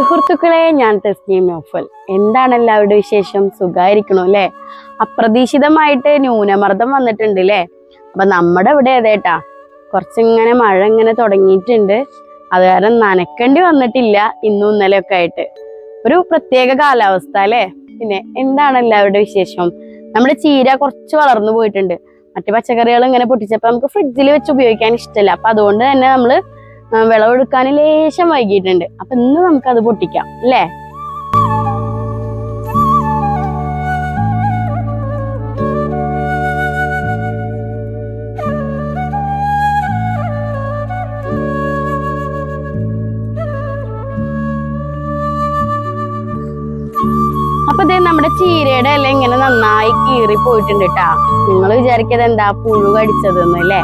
സുഹൃത്തുക്കളെ ഞാൻ തസ്നീം നോഫൽ എന്താണ് എല്ലാവരുടെ വിശേഷം? സുഖമായിരിക്കണോ അല്ലേ? അപ്രതീക്ഷിതമായിട്ട് ന്യൂനമർദ്ദം വന്നിട്ടുണ്ട് അല്ലേ? അപ്പൊ നമ്മുടെ ഇവിടെ അതേട്ടാ കുറച്ചിങ്ങനെ മഴ ഇങ്ങനെ തുടങ്ങിയിട്ടുണ്ട്. അത് കാരണം നനക്കേണ്ടി വന്നിട്ടില്ല ഇന്നും ഇന്നലെയൊക്കെ ആയിട്ട്. ഒരു പ്രത്യേക കാലാവസ്ഥ അല്ലേ? പിന്നെ എന്താണ് എല്ലാവരുടെ വിശേഷം? നമ്മുടെ ചീര കുറച്ച് വളർന്നു പോയിട്ടുണ്ട്. മറ്റു പച്ചക്കറികൾ ഇങ്ങനെ പൊട്ടിച്ചപ്പോൾ നമുക്ക് ഫ്രിഡ്ജിൽ വെച്ച് ഉപയോഗിക്കാൻ ഇഷ്ടമല്ല അപ്പൊ അതുകൊണ്ട് തന്നെ നമ്മൾ ആ, വിളവെടുക്കാൻ ലേശം വൈകിയിട്ടുണ്ട്. അപ്പൊ ഇന്ന് അത് പൊട്ടിക്കാം അല്ലേ? നമ്മുടെ ചീരയുടെ ഇല ഇങ്ങനെ നന്നായി കീറി പോയിട്ടുണ്ട് കേട്ടാ നിങ്ങൾ വിചാരിക്കത് എന്താ പുഴു കടിച്ചതെന്ന് അല്ലേ?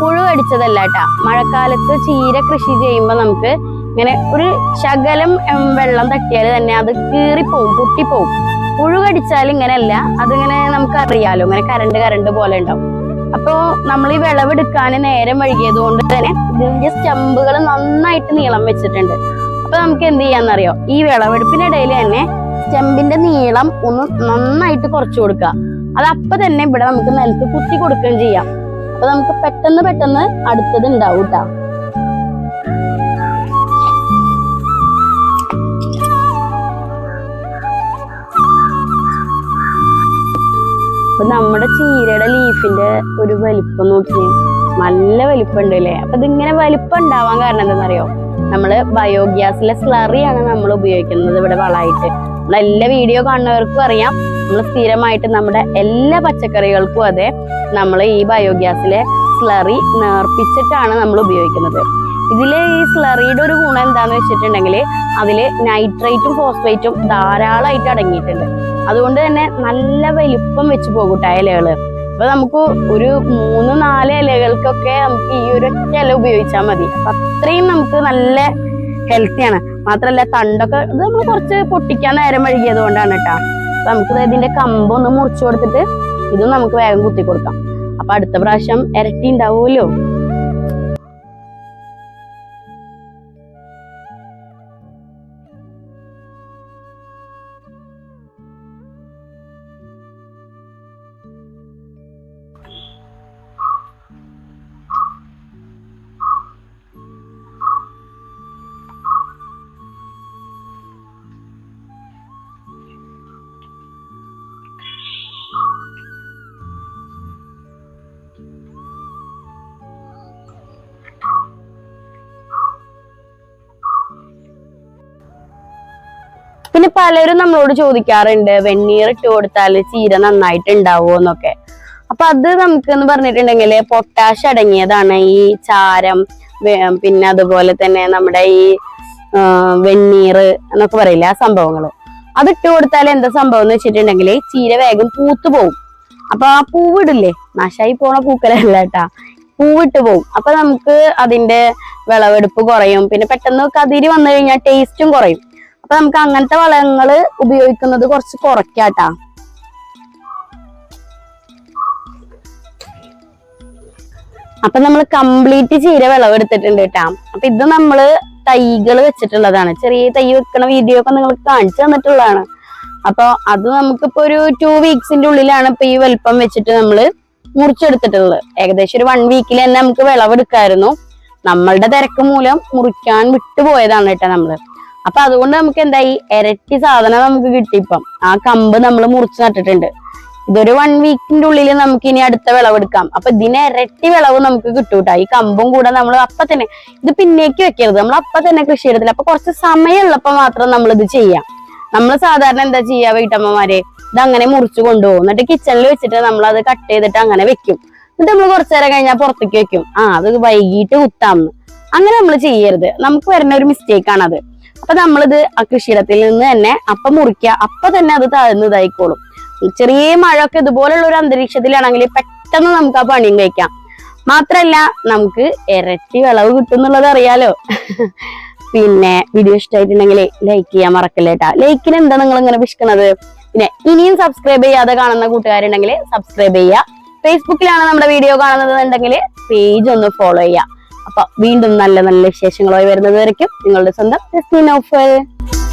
പുഴു കടിച്ചതല്ല കേട്ടാ മഴക്കാലത്ത് ചീര കൃഷി ചെയ്യുമ്പോൾ നമുക്ക് ഇങ്ങനെ ഒരു ശകലം വെള്ളം തട്ടിയാൽ തന്നെ അത് കീറിപ്പോവും പൊട്ടിപ്പോവും. പുഴു കടിച്ചാൽ ഇങ്ങനെയല്ല അതിങ്ങനെ നമുക്ക് അറിയാലോ ഇങ്ങനെ കരണ്ട് കരണ്ട് പോലെ ഉണ്ടാവും. അപ്പോ നമ്മൾ ഈ വിളവെടുക്കാൻ നേരം വഴുകിയത് കൊണ്ട് തന്നെ ഇതിന്റെ സ്റ്റമ്പുകൾ നന്നായിട്ട് നീളം വെച്ചിട്ടുണ്ട്. അപ്പൊ നമുക്ക് എന്ത് ചെയ്യാന്നറിയോ ഈ വിളവെടുപ്പിനിടയിൽ തന്നെ സ്റ്റമ്പിന്റെ നീളം ഒന്ന് നന്നായിട്ട് കുറച്ചു കൊടുക്കുക. അത് അപ്പൊ തന്നെ ഇവിടെ നമുക്ക് നിലത്ത് കുത്തി കൊടുക്കുകയും ചെയ്യാം. അപ്പൊ നമുക്ക് പെട്ടെന്ന് പെട്ടെന്ന് അടുത്തത് ഉണ്ടാവും കേട്ടോ അപ്പൊ നമ്മുടെ ചീരയുടെ ലീഫിന്റെ ഒരു വലിപ്പം നോക്കി നല്ല വലിപ്പം ഉണ്ട് അല്ലേ അപ്പൊ ഇതിങ്ങനെ വലിപ്പം ഉണ്ടാവാൻ കാരണം എന്താണെന്നറിയോ? നമ്മൾ ബയോഗ്യാസിലെ സ്ലറിയാണ് നമ്മൾ ഉപയോഗിക്കുന്നത് ഇവിടെ വളമായിട്ട്. നമ്മളെല്ലാ വീഡിയോ കാണുന്നവർക്കും അറിയാം. നമ്മൾ സ്ഥിരമായിട്ട് നമ്മുടെ എല്ലാ പച്ചക്കറികൾക്കും അതെ. നമ്മൾ ഈ ബയോഗ്യാസിലെ സ്ലറി നേർപ്പിച്ചിട്ടാണ് നമ്മൾ ഉപയോഗിക്കുന്നത്. ഇതിലെ ഈ സ്ലറിയുടെ ഒരു ഗുണം എന്താന്ന് വെച്ചിട്ടുണ്ടെങ്കിൽ അതിൽ നൈട്രേറ്റും ഫോസ്ഫേറ്റും ധാരാളമായിട്ട് അടങ്ങിയിട്ടുണ്ട്. അതുകൊണ്ട് തന്നെ നല്ല വലിപ്പം വെച്ച് പോകൂട്ട ഇലകൾ അപ്പൊ നമുക്ക് ഒരു മൂന്ന് നാല് ഇലകൾക്കൊക്കെ നമുക്ക് ഈ ഒരു ഇല ഉപയോഗിച്ചാൽ മതി. അപ്പൊ അത്രയും നമുക്ക് നല്ല ഹെൽത്തിയാണ് മാത്രല്ല തണ്ടൊക്കെ ഇത് നമ്മൾ കുറച്ച് പൊട്ടിക്കാൻ നേരം വഴുകിയത് കൊണ്ടാണ് കേട്ടോ. നമുക്ക് ഇതിന്റെ കമ്പൊന്ന് മുറിച്ചു കൊടുത്തിട്ട് ഇതും നമുക്ക് വേഗം കുത്തി കൊടുക്കാം. അപ്പൊ അടുത്ത പ്രാവശ്യം ഇരട്ടി ഉണ്ടാവുമല്ലോ? പിന്നെ പലരും നമ്മളോട് ചോദിക്കാറുണ്ട് വെണ്ണീർ ഇട്ട് കൊടുത്താൽ ചീര നന്നായിട്ട് ഉണ്ടാവുമോ എന്നൊക്കെ. അപ്പൊ അത് നമുക്ക് എന്ന് പറഞ്ഞിട്ടുണ്ടെങ്കിൽ പൊട്ടാഷ് അടങ്ങിയതാണ് ഈ ചാരം പിന്നെ അതുപോലെ തന്നെ നമ്മുടെ ഈ വെണ്ണീർ എന്നൊക്കെ പറയില്ല ആ സംഭവങ്ങൾ അത് ഇട്ട് കൊടുത്താൽ എന്താ സംഭവം എന്ന് വെച്ചിട്ടുണ്ടെങ്കിൽ ചീര വേഗം പൂത്തു പോകും അപ്പൊ ആ പൂവിടില്ലേ നാശായി പോണ പൂക്കലല്ല കേട്ടാ. പൂവിട്ട് പോകും അപ്പൊ നമുക്ക് അതിന്റെ വിളവെടുപ്പ് കുറയും. പിന്നെ പെട്ടെന്ന് കതിരി വന്നു കഴിഞ്ഞാൽ ടേസ്റ്റും കുറയും. അപ്പൊ നമുക്ക് അങ്ങനത്തെ വളങ്ങൾ ഉപയോഗിക്കുന്നത് കുറച്ച് കുറയ്ക്കാട്ടാ. അപ്പൊ നമ്മൾ കംപ്ലീറ്റ് ചീര വിളവെടുത്തിട്ടുണ്ട് കേട്ടാ. അപ്പൊ ഇത് നമ്മൾ തൈകൾ വെച്ചിട്ടുള്ളതാണ്. ചെറിയ തൈ വെക്കണ വീഡിയോ ഒക്കെ നിങ്ങൾക്ക് കാണിച്ചു തന്നിട്ടുള്ളതാണ്. അപ്പൊ അത് നമുക്കിപ്പോ ഒരു ടു വീക്സിന്റെ ഉള്ളിലാണ് ഇപ്പൊ ഈ വലിപ്പം വെച്ചിട്ട് നമ്മൾ മുറിച്ചെടുത്തിട്ടുള്ളത്. ഏകദേശം ഒരു വൺ വീക്കിൽ തന്നെ നമുക്ക് വിളവെടുക്കായിരുന്നു. നമ്മളുടെ തിരക്ക് മൂലം മുറിക്കാൻ വിട്ടുപോയതാണ് കേട്ടോ നമ്മൾ. അപ്പൊ അതുകൊണ്ട് നമുക്ക് എന്തായി? ഇരട്ടി സാധനം നമുക്ക് കിട്ടി ഇപ്പം. ആ കമ്പ് നമ്മൾ മുറിച്ച് നട്ടിട്ടുണ്ട്. ഇതൊരു വൺ വീക്കിന്റെ ഉള്ളിൽ നമുക്ക് ഇനി അടുത്ത വിളവെടുക്കാം അപ്പൊ ഇതിന് ഇരട്ടി വിളവ് നമുക്ക് കിട്ടൂട്ടാ ഈ കമ്പും കൂടെ നമ്മൾ അപ്പൊ തന്നെ ഇത് പിന്നേക്ക് വെക്കരുത്. നമ്മൾ അപ്പൊ തന്നെ കൃഷി ചെയ്തില്ല അപ്പൊ കുറച്ച് സമയമുള്ളപ്പോ മാത്രം നമ്മൾ ഇത് ചെയ്യാം. നമ്മൾ സാധാരണ എന്താ ചെയ്യാ വീട്ടമ്മമാരെ? ഇത് അങ്ങനെ മുറിച്ചു കൊണ്ടുപോകും. എന്നിട്ട് കിച്ചണിൽ വെച്ചിട്ട് നമ്മൾ അത് കട്ട് ചെയ്തിട്ട് അങ്ങനെ വെക്കും. എന്നിട്ട് നമ്മൾ കുറച്ചു നേരം കഴിഞ്ഞാൽ പുറത്തേക്ക് വെക്കും. ആ അത് വൈകിട്ട് കുത്താമെന്ന് അങ്ങനെ നമ്മൾ ചെയ്യരുത്. നമുക്ക് വരുന്ന ഒരു മിസ്റ്റേക്ക് ആണത്. അപ്പൊ നമ്മളിത് ആ കൃഷിയിടത്തിൽ നിന്ന് തന്നെ അപ്പം മുറിക്കുക. അപ്പൊ തന്നെ അത് താഴ്ന്നതായിക്കോളും ചെറിയ മഴയൊക്കെ ഇതുപോലുള്ള ഒരു അന്തരീക്ഷത്തിലാണെങ്കിൽ പെട്ടെന്ന് നമുക്ക് ആ പണിയും കഴിക്കാം. മാത്രല്ല നമുക്ക് ഇരട്ടി വിളവ് കിട്ടും എന്നുള്ളത് അറിയാലോ. പിന്നെ വീഡിയോ ഇഷ്ടമായിട്ടുണ്ടെങ്കിൽ ലൈക്ക് ചെയ്യാൻ മറക്കല്ലേട്ടാ ലൈക്കിന് എന്താ നിങ്ങൾ ഇങ്ങനെ വിഷ്കണത് പിന്നെ ഇനിയും സബ്സ്ക്രൈബ് ചെയ്യാതെ കാണുന്ന കൂട്ടുകാരുണ്ടെങ്കിൽ സബ്സ്ക്രൈബ് ചെയ്യുക. ഫേസ്ബുക്കിലാണ് നമ്മുടെ വീഡിയോ കാണുന്നത് ഉണ്ടെങ്കിൽ പേജ് ഒന്ന് ഫോളോ ചെയ്യുക. അപ്പൊ വീണ്ടും നല്ല നല്ല വിശേഷങ്ങളുമായി വരുന്നത് വരയ്ക്കും. നിങ്ങളുടെ സ്വന്തം